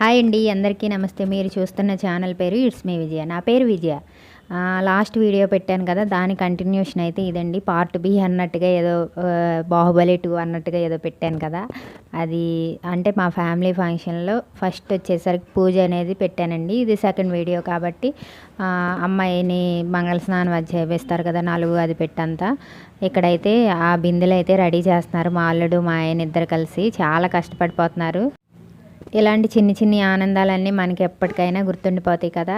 Hi అండి అందరికీ నమస్తే. మీరు చూస్తున్న ఛానల్ పేరు ఇట్స్ మీ విజయ. నా పేరు విజయ. లాస్ట్ వీడియో పెట్టాను కదా దాని కంటిన్యూషన్ అయితే ఇదండి. పార్ట్ బి అన్నట్టుగా ఏదో బాహుబలి టూ అన్నట్టుగా ఏదో పెట్టాను కదా. అది అంటే మా ఫ్యామిలీ ఫంక్షన్లో ఫస్ట్ వచ్చేసరికి పూజ అనేది పెట్టానండి. ఇది సెకండ్ వీడియో కాబట్టి అమ్మాయిని మంగళ స్నానం అది చేపిస్తారు కదా నాలుగు అది పెట్టంతా. ఇక్కడైతే ఆ బిందెలు అయితే రెడీ చేస్తున్నారు మా అల్లుడు మా ఆయన ఇద్దరు కలిసి. చాలా కష్టపడిపోతున్నారు. ఇలాంటి చిన్ని చిన్ని ఆనందాలన్నీ మనకి ఎప్పటికైనా గుర్తుండిపోతాయి కదా.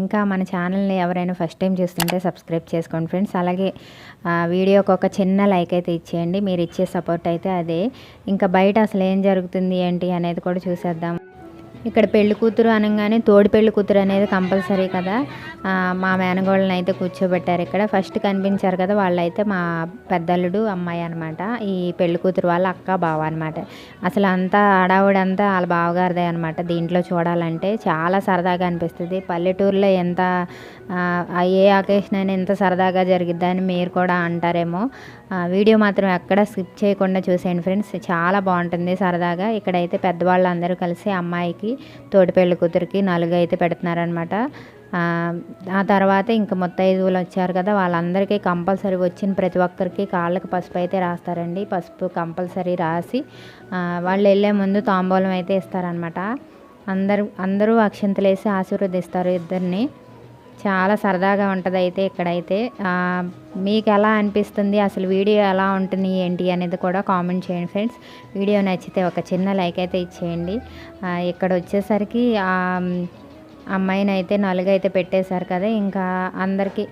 ఇంకా మన ఛానల్ని ఎవరైనా ఫస్ట్ టైం చూస్తుంటే సబ్స్క్రైబ్ చేసుకోండి ఫ్రెండ్స్ అలాగే వీడియోకి ఒక చిన్న లైక్ అయితే ఇచ్చేయండి. మీరు ఇచ్చే సపోర్ట్ అయితే అదే. ఇంకా బయట అసలు ఏం జరుగుతుంది ఏంటి అనేది కూడా చూసేద్దాం. ఇక్కడ పెళ్ళి కూతురు అనగానే తోడి పెళ్ళి కూతురు అనేది కంపల్సరీ కదా. మా మేనగోళ్ళని అయితే కూర్చోబెట్టారు ఇక్కడ. ఫస్ట్ కనిపించారు కదా వాళ్ళైతే మా పెద్దల్లుడు అమ్మాయి అనమాట ఈ పెళ్ళి కూతురు వాళ్ళ అక్క బావ అనమాట అసలు అంతా ఆడావిడంతా వాళ్ళ బావగారిదే అనమాట దీంట్లో చూడాలంటే చాలా సరదాగా అనిపిస్తుంది. పల్లెటూరులో ఎంత ఏ అకేషన్ అయినా ఎంత సరదాగా జరిగిద్దని మీరు కూడా అంటారేమో. వీడియో మాత్రం ఎక్కడ స్కిప్ చేయకుండా చూసేయండి ఫ్రెండ్స్. చాలా బాగుంటుంది సరదాగా. ఇక్కడైతే పెద్దవాళ్ళు అందరూ కలిసి అమ్మాయికి తోటి పెళ్ళి కూతురికి నాలుగు అయితే పెడుతున్నారనమాట ఆ, తర్వాత ఇంకా ముత్తైదువులు వచ్చారు కదా వాళ్ళందరికీ కంపల్సరీ వచ్చిన ప్రతి ఒక్కరికి కాళ్ళకి పసుపు అయితే రాస్తారండి. పసుపు కంపల్సరీ రాసి వాళ్ళు వెళ్ళే ముందు తాంబూలం అయితే ఇస్తారనమాట అందరూ అందరూ అక్షంతలేసి ఆశీర్వదిస్తారు ఇద్దరిని. చాలా సరదాగా ఉంటుంది అయితే ఇక్కడైతే. మీకు ఎలా అనిపిస్తుంది? అసలు వీడియో ఎలా ఉంటుంది ఏంటి? అనేది కూడా కామెంట్ చేయండి ఫ్రెండ్స్. వీడియో నచ్చితే ఒక చిన్న లైక్ అయితే ఇచ్చేయండి. ఇక్కడ వచ్చేసరికి అమ్మాయిని అయితే నలుగు అయితే పెట్టేశారు కదా. ఇంకా అందరికీ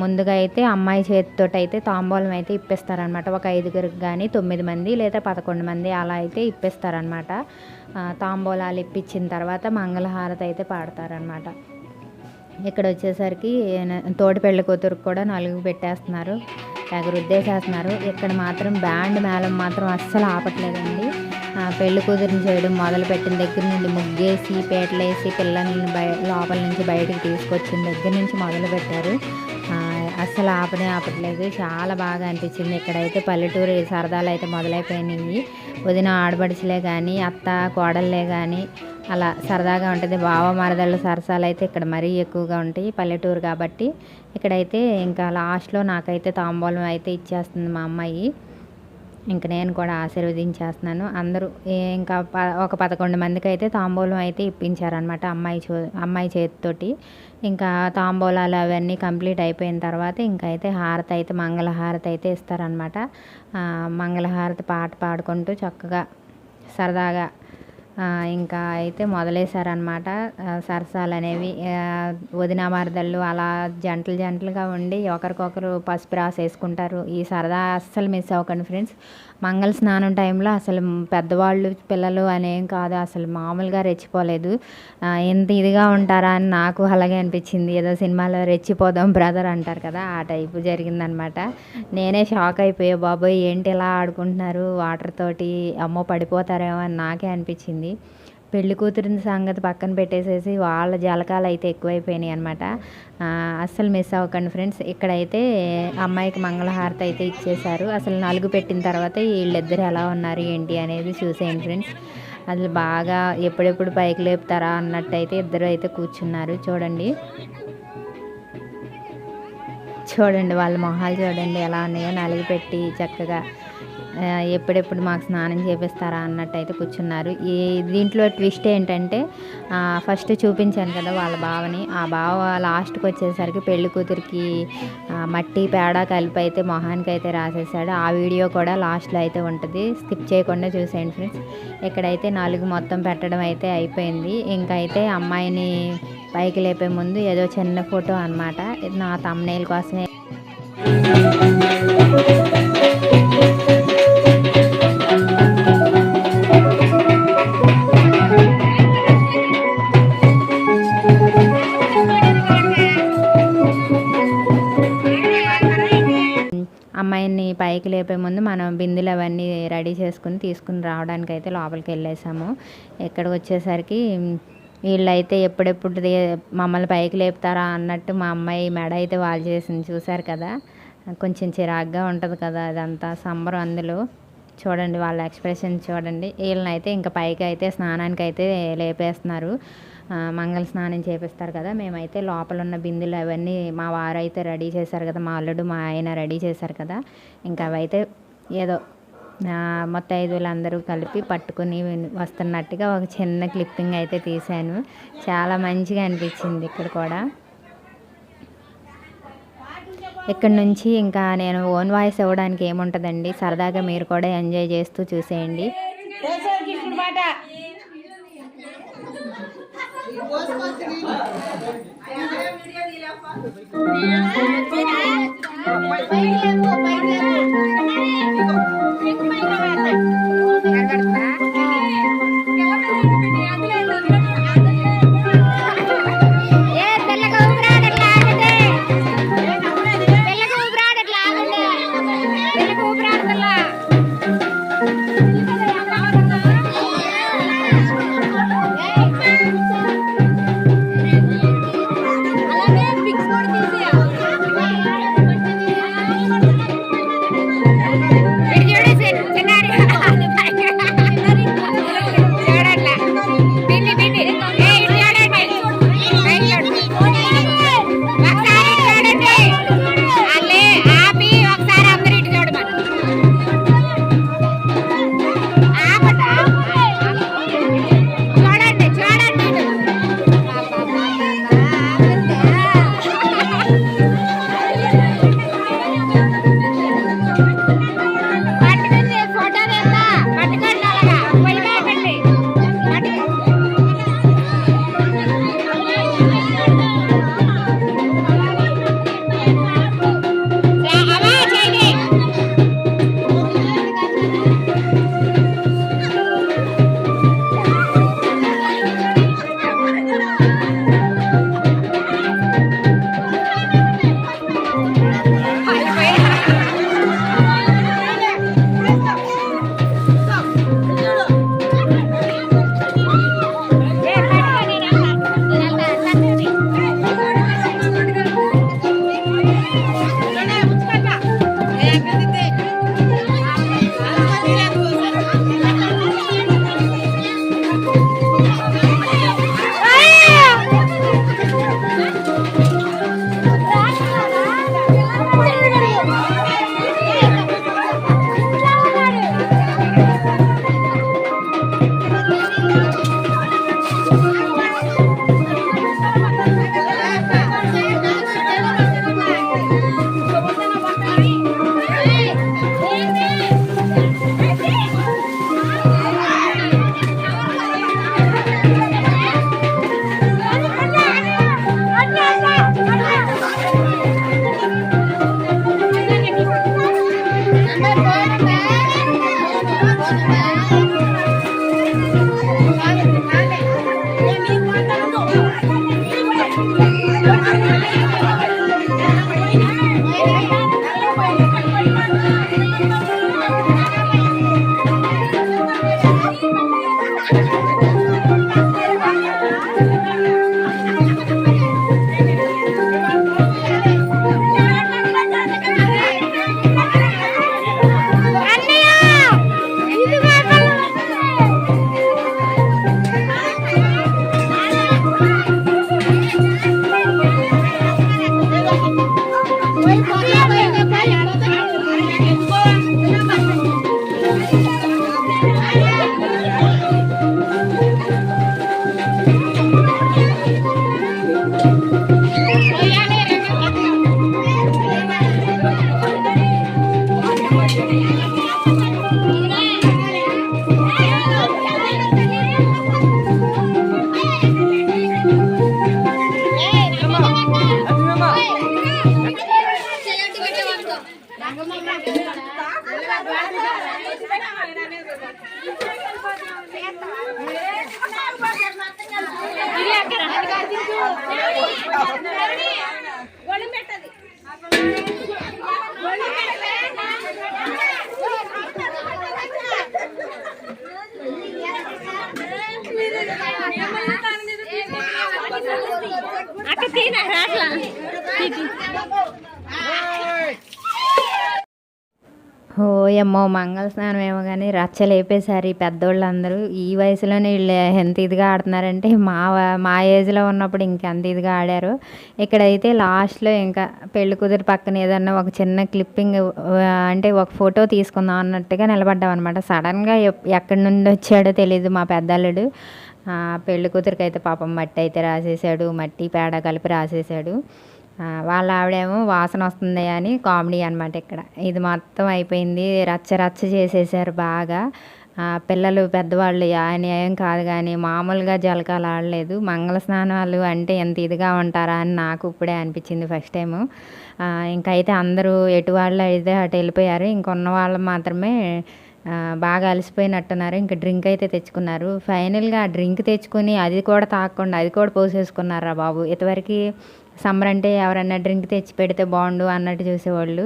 ముందుగా అయితే అమ్మాయి చేతితో అయితే తాంబూలం అయితే ఇప్పిస్తారనమాట ఒక ఐదుగురికి కానీ తొమ్మిది మంది లేదా పదకొండు మంది అలా అయితే ఇప్పిస్తారనమాట తాంబూలాలు ఇప్పించిన తర్వాత మంగళహారతి అయితే పాడతారనమాట ఇక్కడ వచ్చేసరికి తోటి పెళ్ళి కూతురు కూడా నలుగు పెట్టేస్తున్నారు తెగ ఇక్కడ మాత్రం బ్యాండ్ మేళం మాత్రం అస్సలు ఆపట్లేదండి. పెళ్ళి కూతురుని చేయడం మొదలు పెట్టిన దగ్గర నుండి ముగ్గేసి పేటలేసి పిల్లల్ని బయ లోపల నుంచి బయటకు తీసుకొచ్చిన దగ్గర నుంచి మొదలు పెట్టారు అసలు ఆపనే ఆపట్లేదు. చాలా బాగా అనిపించింది. ఇక్కడైతే పల్లెటూరు సరదాలు అయితే మొదలైపోయినాయి. వదిన ఆడబడిచలే కానీ అత్త కోడళ్ళే కానీ అలా సరదాగా ఉంటుంది. బావ మరదళ్ళు సరసాలు అయితే ఇక్కడ మరీ ఎక్కువగా ఉంటాయి పల్లెటూరు కాబట్టి. ఇక్కడైతే ఇంకా లాస్ట్లో నాకైతే తాంబూలం అయితే ఇచ్చేస్తుంది మా అమ్మాయి. ఇంక నేను కూడా ఆశీర్వదించేస్తున్నాను. అందరూ ఇంకా ప ఒక పదకొండు మందికి అయితే తాంబూలం అయితే ఇప్పించారనమాట అమ్మాయి చో అమ్మాయి చేతితోటి. ఇంకా తాంబూలాలు అవన్నీ కంప్లీట్ అయిపోయిన తర్వాత ఇంకా అయితే హారతి అయితే మంగళహారతి అయితే ఇస్తారనమాట మంగళహారతి పాట పాడుకుంటూ చక్కగా సరదాగా ఇంకా అయితే మొదలేశారనమాట సరసాలు అనేవి వదిన మరదళ్ళు అలా జంటలు జంటలుగా ఉండి ఒకరికొకరు పసుపు రాసేసుకుంటారు. ఈ సరదా అస్సలు మిస్ అవ్వకండి ఫ్రెండ్స్. మంగళ స్నానం టైంలో అసలు పెద్దవాళ్ళు పిల్లలు అనేం కాదు. అసలు మామూలుగా రెచ్చిపోలేదు. ఇంత ఎంత ఇదిగా ఉంటారా అని నాకు అలాగే అనిపించింది. ఏదో సినిమాలో రెచ్చిపోదాం బ్రదర్ అంటారు కదా ఆ టైపు జరిగిందనమాట. నేనే షాక్ అయిపోయా. బాబోయ్ ఏంటి ఇలా ఆడుకుంటున్నారు? వాటర్ తోటి అమ్మో పడిపోతారేమో అని నాకే అనిపించింది. పెళ్ళి కూతురిని సంగతి పక్కన పెట్టేసేసి వాళ్ళ జలకాలు అయితే ఎక్కువైపోయినాయి అనమాట అస్సలు మిస్ అవ్వకండి ఫ్రెండ్స్. ఇక్కడైతే అమ్మాయికి మంగళహారతి అయితే ఇచ్చేశారు. అసలు నలుగు పెట్టిన తర్వాత వీళ్ళిద్దరు ఎలా ఉన్నారు ఏంటి అనేది చూసేయండి ఫ్రెండ్స్. అసలు బాగా ఎప్పుడెప్పుడు పైకి లేపుతారా అన్నట్టయితే ఇద్దరు అయితే కూర్చున్నారు. చూడండి. చూడండి వాళ్ళ మొహాలు చూడండి ఎలా ఉన్నాయో నలిగి పెట్టి చక్కగా. ఎప్పుడెప్పుడు మాకు స్నానం చేపిస్తారా అన్నట్టు అయితే కూర్చున్నారు. ఈ దీంట్లో ట్విస్ట్ ఏంటంటే ఫస్ట్ చూపించాను కదా వాళ్ళ బావని. ఆ బావ లాస్ట్కి వచ్చేసరికి పెళ్ళి కూతురికి మట్టి పేడ కలిపి అయితే మొహానికి అయితే రాసేసాడు. ఆ వీడియో కూడా లాస్ట్లో అయితే ఉంటుంది. స్కిప్ చేయకుండా చూసేయండి ఫ్రెండ్స్ ఇక్కడైతే నాలుగు మొత్తం పెట్టడం అయితే అయిపోయింది. ఇంకైతే అయితే అమ్మాయిని పైకి లేపే ముందు ఏదో చిన్న ఫోటో అనమాట నా తమ్నేల్ కోసమే. పైకి లేపే ముందు మనం బిందెలు అవన్నీ రెడీ చేసుకుని తీసుకుని రావడానికి అయితే లోపలికి వెళ్ళేసాము. ఇక్కడికి వచ్చేసరికి వీళ్ళైతే ఎప్పుడెప్పుడు మమ్మల్ని పైకి లేపుతారా అన్నట్టు మా అమ్మాయి మెడ అయితే వాళ్ళు చేసింది చూశారు కదా. కొంచెం చిరాగ్గా ఉంటుంది కదా అదంతా సంబరం అందులో. చూడండి వాళ్ళ ఎక్స్ప్రెషన్ చూడండి. వీళ్ళనైతే అయితే ఇంకా పైకి అయితే స్నానానికి అయితే లేపేస్తున్నారు. మంగళ స్నానం చేపిస్తారు కదా మేమైతే లోపల ఉన్న బిందులు అవన్నీ మా వారు అయితే రెడీ చేశారు కదా మా అల్లుడు మా ఆయన రెడీ చేశారు కదా ఇంకా అవైతే ఏదో ఆ, మొత్తైదువులు అందరూ కలిపి పట్టుకుని వస్తున్నట్టుగా ఒక చిన్న క్లిప్పింగ్ అయితే తీశాను. చాలా మంచిగా అనిపించింది ఇక్కడ కూడా. ఇక్కడ నుంచి ఇంకా నేను ఓన్ వాయిస్ ఇవ్వడానికి ఏముంటుందండి? సరదాగా మీరు కూడా ఎంజాయ్ చేస్తూ చూసేయండి. Thank you. అక్క అయ్యమ్మో ఏమో మంగళ స్నానం ఏమో కానీ రచ్చ లేపేశారు ఈ పెద్దోళ్ళందరూ. ఈ వయసులోనే వీళ్ళు ఎంత ఇదిగా ఆడుతున్నారంటే మా మా ఏజ్లో ఉన్నప్పుడు ఇంకెంత ఇదిగా ఆడారు. ఇక్కడైతే లాస్ట్లో ఇంకా పెళ్ళి కుదిరి పక్కన ఏదన్నా ఒక చిన్న క్లిప్పింగ్ అంటే ఒక ఫోటో తీసుకుందాం అన్నట్టుగా నిలబడ్డాం అనమాట సడన్గా ఎక్కడి నుండి వచ్చాడో తెలియదు మా పెద్దల్లుడు. పెళ్ళి కూతురికి అయితే పాపం మట్టి అయితే రాసేసాడు మట్టి పేడ కలిపి రాసేసాడు వాళ్ళ ఆవిడేమో వాసన వస్తుంది అని కామెడీ అనమాట ఇక్కడ. ఇది మొత్తం అయిపోయింది. రచ్చ రచ్చ చేసేసారు బాగా. పిల్లలు పెద్దవాళ్ళు ఆయన ఏం కాదు కానీ మామూలుగా జలకాలు ఆడలేదు. మంగళ స్నానాలు అంటే ఎంత ఇదిగా ఉంటారా అని నాకు ఇప్పుడే అనిపించింది ఫస్ట్ టైము ఇంకైతే అందరూ ఎటు వాళ్ళు అయితే అటు వెళ్ళిపోయారు. ఇంకొన్న వాళ్ళు మాత్రమే బాగా అలసిపోయినట్టున్నారు. ఇంకా డ్రింక్ అయితే తెచ్చుకున్నారు. ఫైనల్గా ఆ డ్రింక్ తెచ్చుకుని అది కూడా తాగకుండా అది కూడా పోసేసుకున్నారా బాబు? ఇంతవరకు సమ్మర్ అంటే ఎవరన్నా డ్రింక్ తెచ్చి పెడితే బాగుండు అన్నట్టు చూసేవాళ్ళు.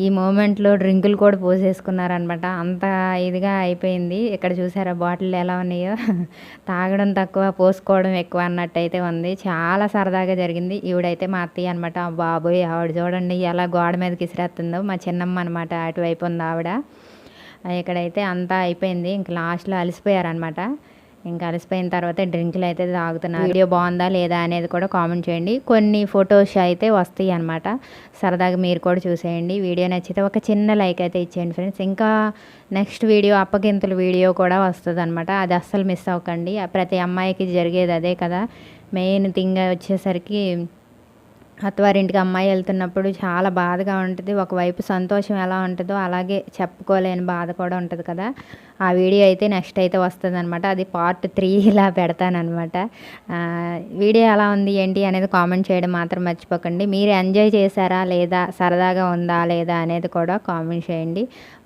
ఈ మూమెంట్లో డ్రింకులు కూడా పోసేసుకున్నారనమాట. అంత ఇదిగా అయిపోయింది. ఇక్కడ చూసారా బాటిల్ ఎలా ఉన్నాయో? తాగడం తక్కువ పోసుకోవడం ఎక్కువ అన్నట్టు అయితే ఉంది. చాలా సరదాగా జరిగింది. ఈవిడైతే మా అత్తయ్య అనమాట బాబోయ్ ఆవిడ చూడండి ఎలా గోడ మీదకి ఇసిరేస్తుందో మా చిన్నమ్మ అనమాట అటువైపు ఉంది ఆవిడ. ఇక్కడైతే అంతా అయిపోయింది. ఇంక లాస్ట్లో అలసిపోయారనమాట. ఇంకా అలసిపోయిన తర్వాత డ్రింకులు అయితే తాగుతున్నారు వీడియో బాగుందా లేదా అనేది కూడా కామెంట్ చేయండి. కొన్ని ఫొటోస్ అయితే వస్తాయి అనమాట సరదాగా మీరు కూడా చూసేయండి. వీడియో నచ్చితే ఒక చిన్న లైక్ అయితే ఇచ్చేయండి ఫ్రెండ్స్. ఇంకా నెక్స్ట్ వీడియో అప్పగింతల వీడియో కూడా వస్తుంది అనమాట అది అస్సలు మిస్ అవ్వకండి. ప్రతి అమ్మాయికి జరిగేది అదే కదా. మెయిన్ థింగ్ వచ్చేసరికి అత్తవారింటికి అమ్మాయి వెళ్తున్నప్పుడు చాలా బాధగా ఉంటుంది. ఒకవైపు సంతోషం ఎలా ఉంటుందో అలాగే చెప్పుకోలేని బాధ కూడా ఉంటుంది కదా. ఆ వీడియో అయితే నెక్స్ట్ అయితే వస్తుంది అనమాట అది పార్ట్ త్రీ ఇలా పెడతానమాట వీడియో ఎలా ఉంది ఏంటి అనేది కామెంట్ చేయడం మాత్రం మర్చిపోకండి. మీరు ఎంజాయ్ చేశారా లేదా సరదాగా ఉందా లేదా అనేది కూడా కామెంట్ చేయండి.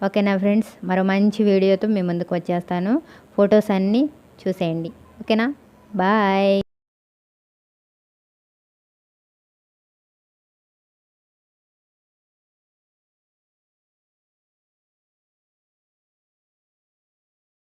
ఓకేనా ఫ్రెండ్స్? మరో మంచి వీడియోతో మీ ముందుకు వచ్చేస్తాను. ఫొటోస్ అన్నీ చూసేయండి. ఓకేనా? బాయ్.